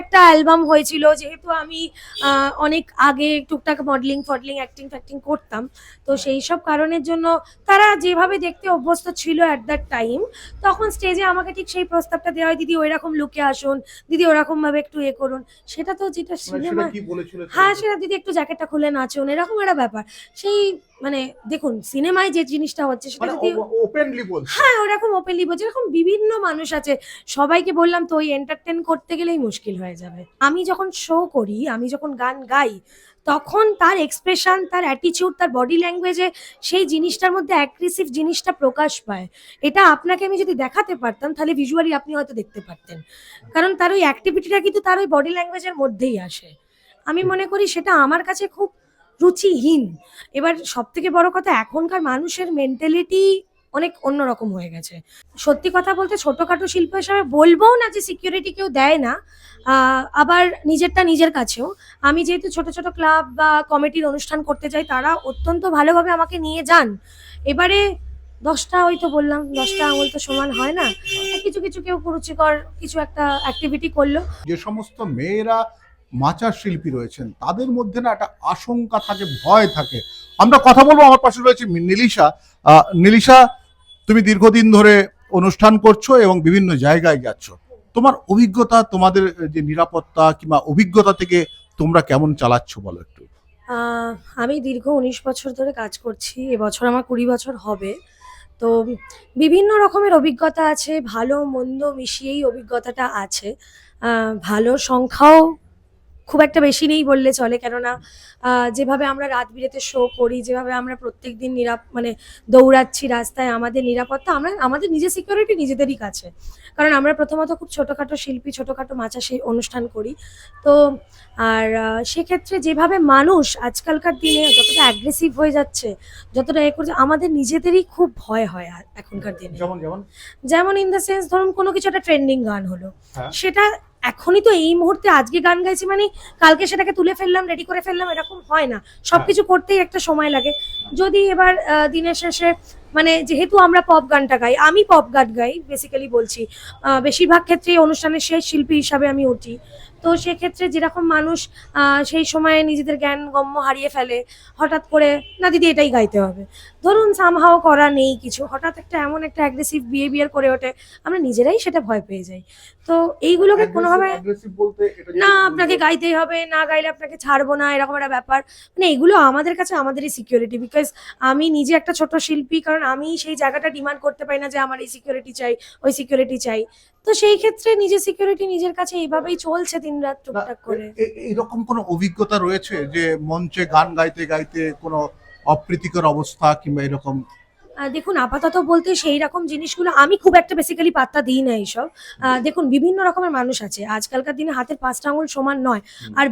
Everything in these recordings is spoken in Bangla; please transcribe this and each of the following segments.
একটা অ্যালবাম হয়েছিল যেহেতু আমি অনেক আগে টুকটাক মডেলিং ফডলিং অ্যাক্টিং ফ্যাক্টিং করতাম তো সেই সব কারণের জন্য তারা যেভাবে দেখতে অভ্যস্ত ছিল অ্যাট দ্যাট টাইম তখন স্টেজে আমাকে ঠিক সেই প্রস্তাবটা দেওয়া হয় দিদি ওইরকম লুকে আসুন দিদি ওরকম ভাবে একটু এ করুন। সেটা তো যেটা মানে সিনেমা হ্যাঁ সেটা দিদি একটু জ্যাকেটটা খুলে নাচুন এরকম একটা ব্যাপার। সেই মানে দেখুন সিনেমায় যে জিনিসটা হচ্ছে সেটা মানে যদি ওপেনলি বলছে। হ্যাঁ ওরকম ওপেনলি বলছে এরকম বিভিন্ন মানুষ আছে সবাইকে বললাম তো ওই এন্টারটেন করতে গেলেই মুশকিল হয়ে। যাবে। আমি যখন শো করি, আমি যখন গান গাই, তখন তার এক্সপ্রেশন তার অ্যাটিচিউড তার বডি ল্যাঙ্গুয়েজে সেই জিনিসটার মধ্যে অ্যাগ্রেসিভ জিনিসটা প্রকাশ পায়। এটা আপনাকে আমি যদি দেখাতে পারতাম, তাহলে ভিজুয়ালি আপনি হয়তো দেখতে পারতেন। কারণ তার ওই অ্যাক্টিভিটিটা কিন্তু তার ওই বডি ল্যাঙ্গুয়েজের মধ্যেই আসে। আমি মনে করি সেটা আমার কাছে খুব রুচিহীন। এবার সব থেকে বড় কথা, এখনকার মানুষের মেন্টালিটি অনেক অন্যরকম হয়ে গেছে। সত্যি কথা বলতে ছোটখাটো শিল্প হিসাবে বলব না যে সিকিউরিটি কেউ দেয় না। আবার নিজেরটা নিজের কাছেও। আমি যেহেতু ছোট ছোট ক্লাব বা কমিটির অনুষ্ঠান করতে যাই, তারা অত্যন্ত ভালোভাবে আমাকে নিয়ে যান। এবারে দশটা ওই তো বললাম, দশটা আঙুল তো সমান হয় না। কিছু কিছু কেউ কুরুচিকর কিছু একটা অ্যাক্টিভিটি করল। যে সমস্ত মেয়েরা মাচার শিল্পী রয়েছেন, তাদের মধ্যে না একটা আশঙ্কা থাকে, ভয় থাকে। আমরা কথা বলব, আমার পাশে রয়েছে নীলিশা। নীলিশা তুমি দীর্ঘদিন ধরে অনুষ্ঠান করছ এবং বিভিন্ন জায়গায় যাচ্ছ। তোমার অভিজ্ঞতা, তোমাদের যে নিরাপত্তা কিংবা অভিজ্ঞতা থেকে তোমরা কেমন চালাচ্ছ বলো একটু? আমি দীর্ঘ উনিশ বছর ধরে কাজ করছি, এবছর আমার কুড়ি বছর হবে। তো বিভিন্ন রকমের অভিজ্ঞতা আছে, ভালো, মন্দ মিশিয়েই অভিজ্ঞতাটা আছে। ভালো সংখ্যাও খুব একটা বেশি নেই বললে চলে। কেননা যেভাবে আমরা রাত বিরেতে শো করি যেভাবে আমরা প্রত্যেক দিন নিরাপ মানে দৌড়াচ্ছি রাস্তায় আমাদের নিরাপত্তা আমরা আমাদের নিজের সিকিউরিটি নিজেদেরই কাছে। কারণ আমরা প্রথমত খুব ছোটোখাটো শিল্পী ছোটোখাটো মাচা সেই অনুষ্ঠান করি। তো আর সেক্ষেত্রে যেভাবে মানুষ আজকালকার দিনে যতটা অ্যাগ্রেসিভ হয়ে যাচ্ছে যতটা এ করছে আমাদের নিজেদেরই খুব ভয় হয় এখনকার দিনে। যেমন যেমন? ইন দ্য সেন্স ধরুন কোনো কিছু একটা ট্রেন্ডিং গান হলো। হ্যাঁ। সেটা এখনই তো এই মুহূর্তে আজকে গান গাইছি মানে কালকে সেটাকে তুলে ফেললাম রেডি করে ফেললাম, এরকম হয় না। সবকিছু করতেই একটা সময় লাগে। যদি এবার দিনের শেষে মানে যেহেতু আমরা পপ গানটা গাই আমি পপ গান গাই বেসিক্যালি বলছি। বেশিরভাগ ক্ষেত্রে অনুষ্ঠানের শেষ শিল্পী হিসাবে আমি উঠি। তো সেক্ষেত্রে যেরকম মানুষ সেই সময়ে নিজেদের জ্ঞান গম্য হারিয়ে ফেলে হঠাৎ করে না দিদি এটাই গাইতে হবে। ধরুন সামহাও করা নেই কিছু হঠাৎ একটা এমন একটা অ্যাগ্রেসিভ বিহেভিয়ার করে ওঠে আমরা নিজেরাই সেটা ভয় পেয়ে যাই। তো এইগুলোকে কোনোভাবে না আপনাকে গাইতেই হবে না গাইলে আপনাকে ছাড়বো না এরকম একটা ব্যাপার। মানে এগুলো আমাদের কাছে আমাদেরই সিকিউরিটি বিকজ আমি নিজে একটা ছোট শিল্পী কারণ আমি সেই জায়গাটা ডিমান্ড করতে পারি না যে আমার এই সিকিউরিটি চাই ওই সিকিউরিটি চাই। তো সেই ক্ষেত্রে নিজের সিকিউরিটি নিজের কাছে এইভাবেই চলছে দিন রাত টুকটাক করে। এরকম কোনো অভিজ্ঞতা রয়েছে যে মঞ্চে গান গাইতে গাইতে কোনো অপ্রীতিকর অবস্থা কিংবা এরকম দেখুন আপাতত বলতে সেই রকম জিনিসগুলো আমি খুব একটা বেসিক্যালি পাত্তা দিই না এইসব। দেখুন বিভিন্ন রকমের মানুষ আছে। আজকালকার দিনে হাতের পাঁচটা আঙুল সমান নয়। আর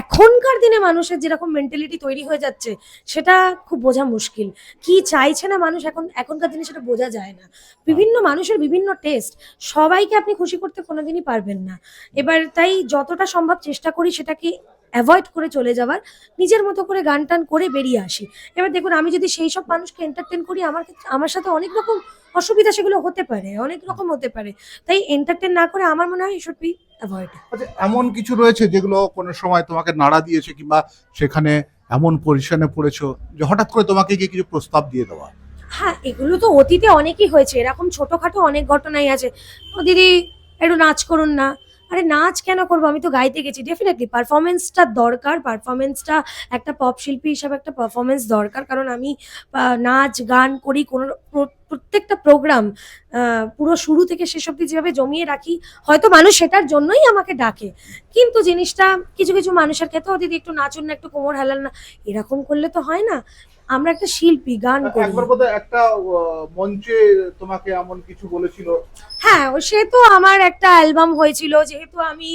এখনকার দিনে মানুষের যেরকম মেন্টালিটি তৈরি হয়ে যাচ্ছে সেটা খুব বোঝা মুশকিল। কি চাইছে না মানুষ এখন এখনকার দিনে সেটা বোঝা যায় না। বিভিন্ন মানুষের বিভিন্ন টেস্ট সবাইকে আপনি খুশি করতে কোনোদিনই পারবেন না। এবার তাই যতটা সম্ভব চেষ্টা করি সেটাকে অ্যাভয়েড করে চলে যাওয়ার নিজের মতো করে গান টান করে বেরিয়ে আসি। এবার দেখুন আমি যদি সেই সব মানুষকে এন্টারটেন করি আমার ক্ষেত্রে আমার সাথে অনেক রকম অসুবিধা সেগুলো হতে পারে অনেক রকম হতে পারে। তাই এন্টারটেন না করে আমার মনে হয় শুড বি অ্যাভয়েড এমন কিছু রয়েছে যেগুলো কোনো সময় তোমাকে নাড়া দিয়েছে কিংবা সেখানে এমন পজিশনে পড়েছো যে হঠাৎ করে তোমাকে গিয়ে কিছু প্রস্তাব দিয়ে দেওয়া? হ্যাঁ এগুলো তো অতীতে অনেকই হয়েছে। এরকম ছোটখাটো অনেক ঘটনাই আছে। দিদি একটু নাচ করুন না। আরে নাচ কেন করব? আমি তো গাইতে গেছি। ডেফিনেটলি পারফরমেন্সটা দরকার পারফরমেন্সটা একটা পপ শিল্পী হিসাবে একটা পারফরমেন্স দরকার। কারণ আমি নাচ, গান করি, কোনো প্রত্যেকটা প্রোগ্রাম পুরো শুরু থেকে শেষ অব্দি যেভাবে জমিয়ে রাখি, হয়তো মানুষ সেটার জন্যই আমাকে ডাকে। কিন্তু জিনিসটা, কিছু কিছু মানুষের ক্ষেত্রে দিদি, একটু নাচুন না, একটু কোমর হেলান না। এরকম করলে তো হয় না। আমরা একটা শিল্পী গান করি। একবার বোধহয় একটা মঞ্চে তোমাকে এমন কিছু বলেছিল? হ্যাঁ সে তো আমার একটা অ্যালবাম হয়েছিল যেহেতু আমি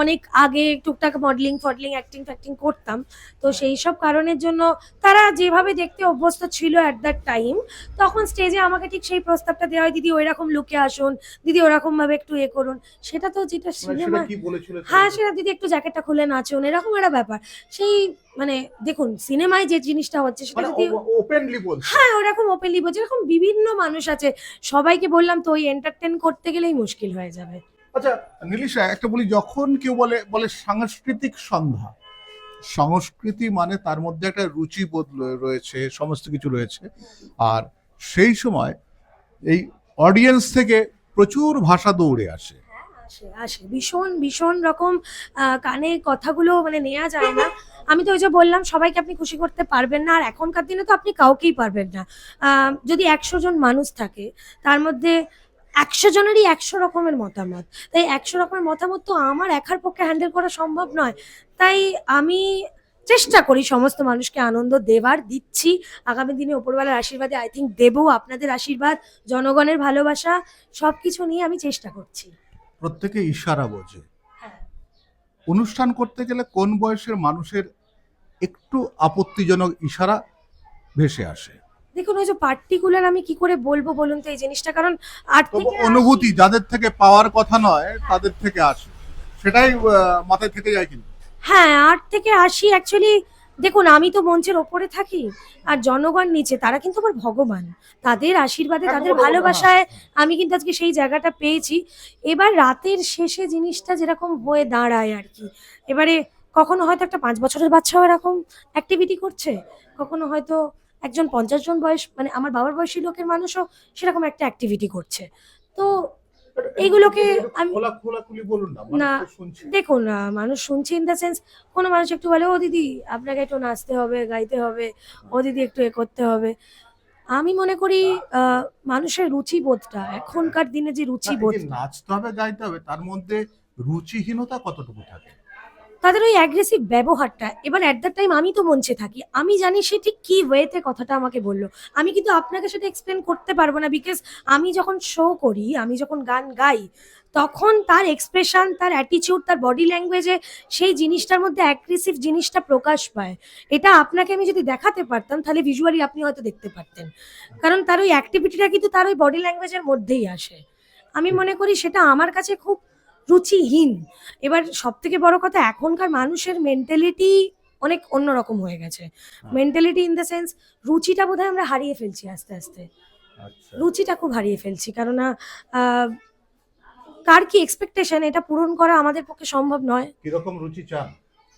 অনেক আগে টুকটাক মডেলিং ফডলিং অ্যাক্টিং ফ্যাক্টিং করতাম। তো সেই সব কারণের জন্য তারা যেভাবে দেখতে অভ্যস্ত ছিল অ্যাট দ্যাট টাইম তখন স্টেজে আমাকে ঠিক সেই প্রস্তাবটা দেওয়া হয় দিদি ওইরকম লুকে আসুন দিদি ওরকম ভাবে একটু এ করুন। সেটা তো যেটা মানে সিনেমা বলেছিল? হ্যাঁ সেটা দিদি একটু জ্যাকেটটা খুলে নাচুন এরকম একটা ব্যাপার। সেই মানে দেখুন সিনেমায় যে জিনিসটা হচ্ছে সেটা মানে যদি ওপেনলি বলছে। হ্যাঁ ওরকম ওপেনলি বলছে। এরকম বিভিন্ন মানুষ আছে। সবাইকে বললাম তো ওই এন্টারটেন করতে গেলেই মুশকিল হয়ে যাবে। আচ্ছা নীলিশা একটা বলি যখন কেউ বলে বলে সাংস্কৃতিক সন্ধ্যা সংস্কৃতি মানে তার মধ্যে একটা লো- রয়েছে সমস্ত কিছু রয়েছে। আর সেই সময় এই অডিয়েন্স থেকে প্রচুর ভাষা দৌড়ে আসে। আসে আসে। ভীষণ ভীষণ রকম কানে কথাগুলো মানে নেওয়া যায় না। আমি তো ওই যে বললাম, সবাইকে আপনি খুশি করতে পারবেন না। আর এখনকার দিনে তো আপনি কাউকেই পারবেন না। যদি একশো জন মানুষ থাকে, তার মধ্যে একশো জনেরই একশো রকমের মতামত। তাই একশো রকমের মতামত তো আমার একার পক্ষে হ্যান্ডেল করা সম্ভব নয়। তাই আমি চেষ্টা করি সমস্ত মানুষকে আনন্দ দেবার দিচ্ছি। আগামী দিনে ওপরওয়ালার আশীর্বাদে আই থিঙ্ক দেবো আপনাদের আশীর্বাদ, জনগণের ভালোবাসা সব কিছু নিয়ে আমি চেষ্টা করছি। প্রত্যেকে ইশারা বোঝে। হ্যাঁ। অনুষ্ঠান করতে গেলে কোন বয়সের মানুষের একটু আপত্তিজনক ইশারা ভেসে আসে? দেখুন ওই যে পার্টিকুলার আমি কি করে বলব বলুন তো এই জিনিসটা? কারণ অনুভূতি যাদের থেকে পাওয়ার কথা নয় তাদের থেকে আসে। সেটাই মাথায় থেকে যায় কিন্তু। হ্যাঁ আট থেকে আশি অ্যাকচুয়ালি দেখুন আমি তো মঞ্চের ওপরে থাকি আর জনগণ নিচে তারা কিন্তু আমার ভগবান। তাদের আশীর্বাদে তাদের ভালোবাসায় আমি কিন্তু আজকে সেই জায়গাটা পেয়েছি। এবার রাতের শেষে জিনিসটা যেরকম হয়ে দাঁড়ায় আর কি। এবারে কখনো হয়তো একটা পাঁচ বছরের বাচ্চাও এরকম অ্যাক্টিভিটি করছে কখনো হয়তো একজন পঞ্চাশ জন বয়স মানে আমার বাবার বয়সী লোকের মানুষও সেরকম একটা অ্যাক্টিভিটি করছে। তো এইগুলোকে আমি- খোলা খোলাখুলি বলুন না দেখুন মানুষ শুনছে ইন দ্য সেন্স কোনো মানুষ একটু বলে ও দিদি আপনাকে একটু নাচতে হবে গাইতে হবে ও দিদি একটু এ করতে হবে। আমি মনে করি আহ, মানুষের রুচিবোধটা এখনকার দিনে যে রুচি বোধ নাচতে হবে গাইতে হবে তার মধ্যে রুচিহীনতা কতটুকু থাকে? তাদের ওই অ্যাগ্রেসিভ ব্যবহারটা এবার অ্যাট দ্য টাইম আমি তো মঞ্চে থাকি আমি জানি সে ঠিক কি ওয়েতে কথাটা আমাকে বলল। আমি কিন্তু আপনাকে সেটা এক্সপ্লেন করতে পারব না বিকজ আমি যখন শো করি আমি যখন গান গাই তখন তার এক্সপ্রেশন তার অ্যাটিচিউড তার বডি ল্যাঙ্গুয়েজে সেই জিনিসটার মধ্যে অ্যাগ্রেসিভ জিনিসটা প্রকাশ পায়। এটা আপনাকে আমি যদি দেখাতে পারতাম তাহলে ভিজুয়ালি আপনি হয়তো দেখতে পারতেন। কারণ তার ওই অ্যাক্টিভিটিটা কিন্তু তার ওই বডি ল্যাঙ্গুয়েজের মধ্যেই আসে। আমি মনে করি সেটা আমার কাছে খুব রুচিহীন। এবার সব থেকে বড় কথা এখনকার মানুষের মেন্টালিটি অনেক অন্যরকম হয়ে গেছে। মেন্টালিটি ইন দ্য সেন্স রুচিটা বোধহয় আমরা হারিয়ে ফেলছি আস্তে আস্তে। আচ্ছা। রুচিটা খুব হারিয়ে ফেলছি কেননা কার কি এক্সপেকটেশন এটা পূরণ করা আমাদের পক্ষে সম্ভব নয়। কীরকম রুচি চান?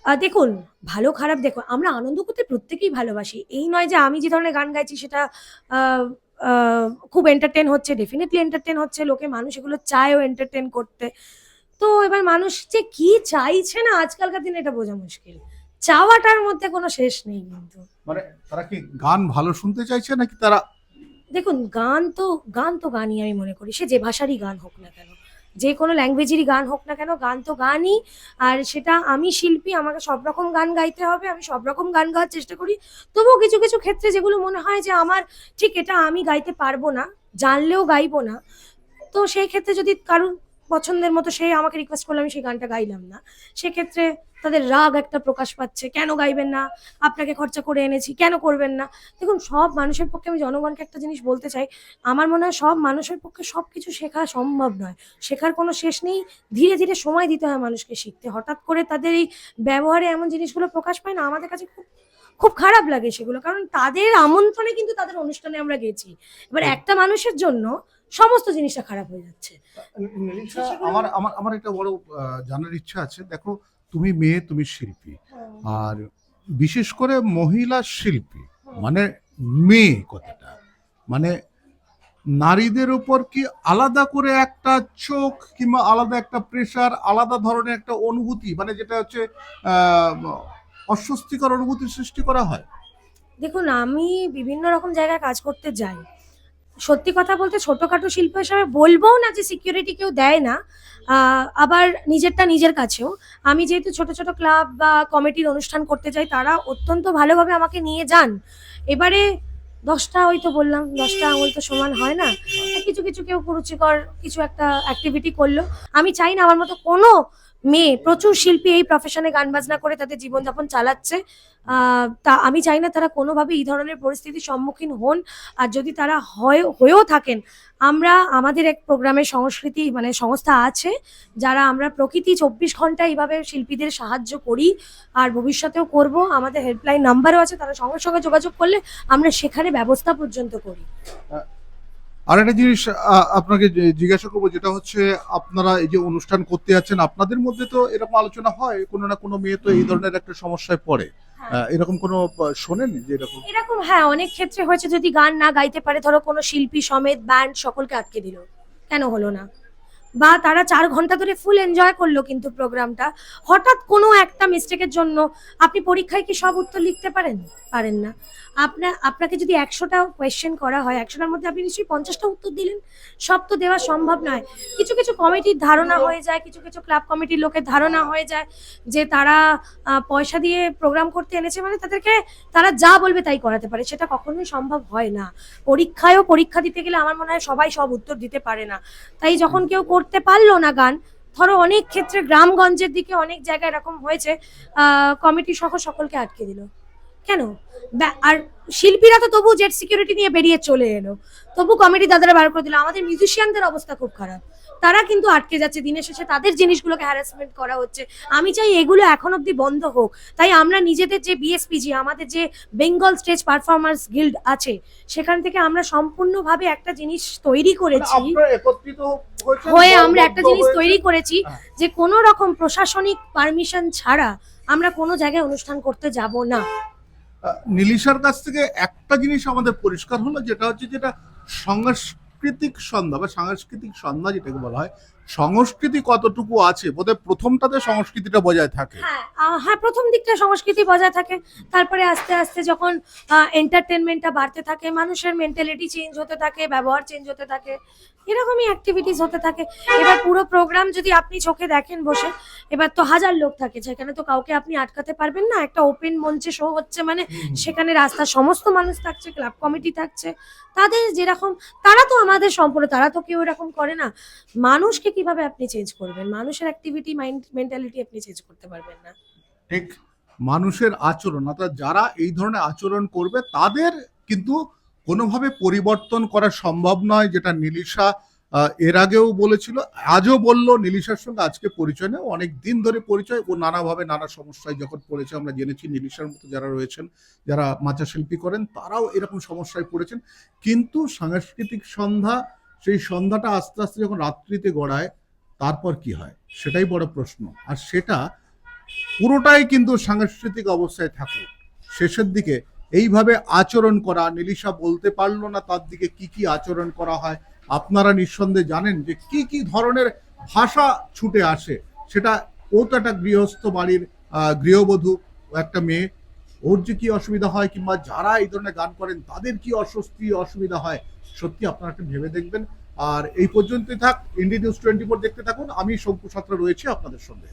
দেখুন ভালো খারাপ দেখুন আমরা আনন্দ করতে প্রত্যেকেই ভালোবাসি। এই নয় যে আমি যে ধরনের গান গাইছি সেটা খুব এন্টারটেন হচ্ছে ডেফিনেটলি এন্টারটেন হচ্ছে লোকে মানুষ এগুলো চায়ও এন্টারটেন করতে। তো এবার মানুষ যে কি চাইছে না আজকালকার দিনে এটা বোঝা মুশকিল। চাওয়াটার মধ্যে কোনো শেষ নেই কিন্তু। মানে তারা কি গান ভালো শুনতে চাইছে নাকি তারা দেখুন গান তো গান তো গানই আমি মনে করি। সে যে ভাষারই গান হোক না কেন যে কোনো ল্যাঙ্গুয়েজেরই গান হোক না কেন গান তো গানই। আর সেটা আমি শিল্পী আমাকে সব রকম গান গাইতে হবে আমি সব রকম গান গাওয়ার চেষ্টা করি। তবুও কিছু কিছু ক্ষেত্রে যেগুলো মনে হয় যে আমার ঠিক এটা আমি গাইতে পারব না জানলেও গাইবো না। তো সেই ক্ষেত্রে যদি কারোর পছন্দের মতো সে আমাকে রিকোয়েস্ট করলে আমি সেই গানটা গাইলাম না। সেক্ষেত্রে তাদের রাগ একটা প্রকাশ পাচ্ছে কেন গাইবেন না? আপনাকে খরচা করে এনেছি কেন করবেন না? দেখুন সব মানুষের পক্ষে আমি জনগণকে একটা জিনিস বলতে চাই আমার মনে হয় সব মানুষের পক্ষে সব কিছু শেখা সম্ভব নয়। শেখার কোনো শেষ নেই ধীরে ধীরে সময় দিতে হয় মানুষকে শিখতে। হঠাৎ করে তাদের এই ব্যবহারে এমন জিনিসগুলো প্রকাশ পায় না আমাদের কাছে খুব খুব খারাপ লাগে সেগুলো। কারণ তাদের আমন্ত্রণে কিন্তু তাদের অনুষ্ঠানে আমরা গেছি। এবার একটা মানুষের জন্য সমস্ত জিনিসটা খারাপ হয়ে যাচ্ছে। আমার আমার আমার একটা বড় জানার ইচ্ছা আছে। দেখো তুমি মেয়ে তুমি শিল্পী। আর বিশেষ করে মহিলা শিল্পী মানে মেয়ে কথাটা। মানে নারীদের উপর কি আলাদা করে একটা চোখ কিংবা আলাদা একটা প্রেশার আলাদা ধরনের একটা অনুভূতি মানে যেটা হচ্ছে অস্বস্তিকর অনুভূতি সৃষ্টি করা হয়? দেখুন আমি বিভিন্ন রকম জায়গায় কাজ করতে যাই। সত্যি কথা বলতে ছোটখাটো শিল্প হিসাবে বলব না যে সিকিউরিটি কেউ দেয় না। আবার নিজেরটা নিজের কাছেও। আমি যেহেতু ছোট ছোট ক্লাব বা কমিটির অনুষ্ঠান করতে যাই, তারা অত্যন্ত ভালোভাবে আমাকে নিয়ে যান। এবারে দশটা ওই তো বললাম, দশটা আঙুল তো সমান হয় না। কিছু কিছু কেউ কুরুচিকর কিছু একটা অ্যাক্টিভিটি করল। আমি চাই না আমার মতো কোনো মেয়ে, প্রচুর শিল্পী এই প্রফেশনে গান বাজনা করে তাদের জীবনযাপন চালাচ্ছে। তা আমি চাই না তারা কোনোভাবে এই ধরনের পরিস্থিতির সম্মুখীন হন। আর যদি তারা হয়, হয়েও থাকেন, আমরা আমাদের এক প্রোগ্রামের সংস্কৃতি মানে সংস্থা আছে, যারা আমরা প্রকৃতি চব্বিশ ঘণ্টা এইভাবে শিল্পীদের সাহায্য করি আর ভবিষ্যতেও করব। আমাদের হেল্পলাইন নাম্বারও আছে, তারা সঙ্গে সঙ্গে যোগাযোগ করলে আমরা সেখানে ব্যবস্থা পর্যন্ত করি। আর একটা জিনিস আপনাকে জিজ্ঞাসা করব যেটা হচ্ছে আপনারা এই যে অনুষ্ঠান করতে যাচ্ছেন আপনাদের মধ্যে তো এরকম আলোচনা হয় কোনো না কোনো মেয়ে তো এই ধরনের একটা সমস্যায় পড়ে। আহ, এরকম কোনো শোনেন যে এরকম? এরকম হ্যাঁ অনেক ক্ষেত্রে হয়েছে যদি গান না গাইতে পারে ধরো কোনো শিল্পী সমেত ব্যান্ড সকলকে আটকে দিল কেন হলো না? বা তারা চার ঘণ্টা ধরে ফুল এনজয় করল কিন্তু প্রোগ্রামটা হঠাৎ কোনো একটা মিস্টেকের জন্য আপনি পরীক্ষায় কি সব উত্তর লিখতে পারেন? পারেন না। আপনার আপনাকে যদি একশোটা কোয়েশ্চেন করা হয়, একশোটার মধ্যে আপনি নিশ্চয়ই পঞ্চাশটা উত্তর দিলেন। সব তো দেওয়া সম্ভব নয়। কিছু কিছু কমিটির ধারণা হয়ে যায়, কিছু কিছু ক্লাব কমিটির লোকের ধারণা হয়ে যায় যে তারা পয়সা দিয়ে প্রোগ্রাম করতে এনেছে মানে তাদেরকে তারা যা বলবে তাই করাতে পারে। সেটা কখনোই সম্ভব হয় না। পরীক্ষায়ও পরীক্ষা দিতে গেলে আমার মনে হয় সবাই সব উত্তর দিতে পারে না। তাই যখন কেউ করতে পারল না গান। ধরো অনেক ক্ষেত্রে গ্রামগঞ্জের দিকে অনেক জায়গায় এরকম হয়েছে কমিটি সহ সকলকে আটকে দিল। কেন? আর শিল্পীরা তো তবু জেট সিকিউরিটি নিয়ে বেরিয়ে চলে এলো। তবু কমিটি দাদারা বার করে দিল। আমাদের মিউজিশিয়ানদের অবস্থা খুব খারাপ। তারা কিন্তু আটকে যাচ্ছে। দিনের শেষে তাদের জিনিসগুলোকে হ্যারাসমেন্ট করা হচ্ছে। আমি চাই এগুলো এখন অব্দি বন্ধ হোক। তাই আমরা নিজেদের যে বিএসপিজি আমাদের যে বেঙ্গল স্টেজ পারফরমেন্স গিল্ড আছে সেখান থেকে আমরা সম্পূর্ণভাবে একটা জিনিস তৈরি করেছি। একত্রিত হয়েছেন, হয়ে আমরা একটা জিনিস তৈরি করেছি হ্যাঁ। যে কোনো রকম প্রশাসনিক পারমিশন ছাড়া আমরা কোনো জায়গায় অনুষ্ঠান করতে যাব না। নীলিশার কাছ থেকে একটা জিনিস আমাদের পরিষ্কার হলো যেটা হচ্ছে যেটা সাংস্কৃতিক সন্ধ্যা বা সাংস্কৃতিক সন্ধ্যা যেটাকে বলা হয় সংস্কৃতি কতটুকু আছে? বোধহয় প্রথমটাতে সংস্কৃতিটা বজায় থাকে। হ্যাঁ হ্যাঁ প্রথম দিকটা সংস্কৃতি বজায় থাকে। তারপরে আস্তে আস্তে যখন এন্টারটেনমেন্টটা বাড়তে থাকে মানুষের মেন্টালিটি চেঞ্জ হতে থাকে ব্যবহার চেঞ্জ হতে থাকে এরকমই অ্যাক্টিভিটিস হতে থাকে। এবার পুরো প্রোগ্রাম যদি আপনি চোখে দেখেন বসে এবার তো হাজার লোক থাকে সেখানে তো কাউকে আপনি আটকাতে পারবেন না। একটা ওপেন মঞ্চে শো হচ্ছে মানে সেখানে রাস্তার সমস্ত মানুষ থাকছে ক্লাব কমিটি থাকছে। তাদের যেরকম তারা তো আমাদের সম্পূর্ণ তারা তো কেউ এরকম করে না। মানুষকে কীভাবে আপনি চেঞ্জ করবেন? মানুষের অ্যাক্টিভিটি মাইন্ড মেন্টালিটি আপনি চেঞ্জ করতে পারবেন না। ঠিক, মানুষের আচরণ, অর্থাৎ যারা এই ধরনের আচরণ করবে, তাদের কিন্তু কোনোভাবে পরিবর্তন করা সম্ভব নয়, যেটা নীলিশা এর আগেও বলেছিল, আজও বলল, নীলিশার সঙ্গে আজকে পরিচয় নেই অনেক দিন ধরে পরিচয়, ও নানাভাবে নানা সমস্যায় যখন পড়েছে, আমরা জেনেছি নীলিশার মতো যারা রয়েছেন, যারা মাচা শিল্পী করেন, তারাও এরকম সমস্যায় পড়েছেন। কিন্তু সাংস্কৃতিক সন্ধ্যা সেই সন্ধ্যাটা আস্তে আস্তে যখন রাত্রিতে গড়ায়, তারপর কি হয়? সেটাই বড় প্রশ্ন। আর সেটা পুরোটাই কিন্তু সাংস্কৃতিক অবস্থায় থাকে। শেষের দিকে এইভাবে আচরণ করা, নীলিশা বলতে পারল না তার দিকে কি কি আচরণ করা হয়। আপনারা নিঃসন্দেহে জানেন যে কি কি ধরনের ভাষা ছুটে আসে। সেটা ও তো একটা গৃহস্থ বাড়ির গৃহবধূ, একটা মেয়ে ওর যে কি অসুবিধা হয় কিংবা যারা এই ধরনের গান করেন, তাদের কি অস্বস্তি, অসুবিধা হয়, সত্যি আপনারা একটু ভেবে দেখবেন। আর এই পর্যন্তই থাক ইন্ডি নিউজ টোয়েন্টি ফোর দেখতে থাকুন। আমি শঙ্কু সাত্রা রয়েছি আপনাদের সঙ্গে।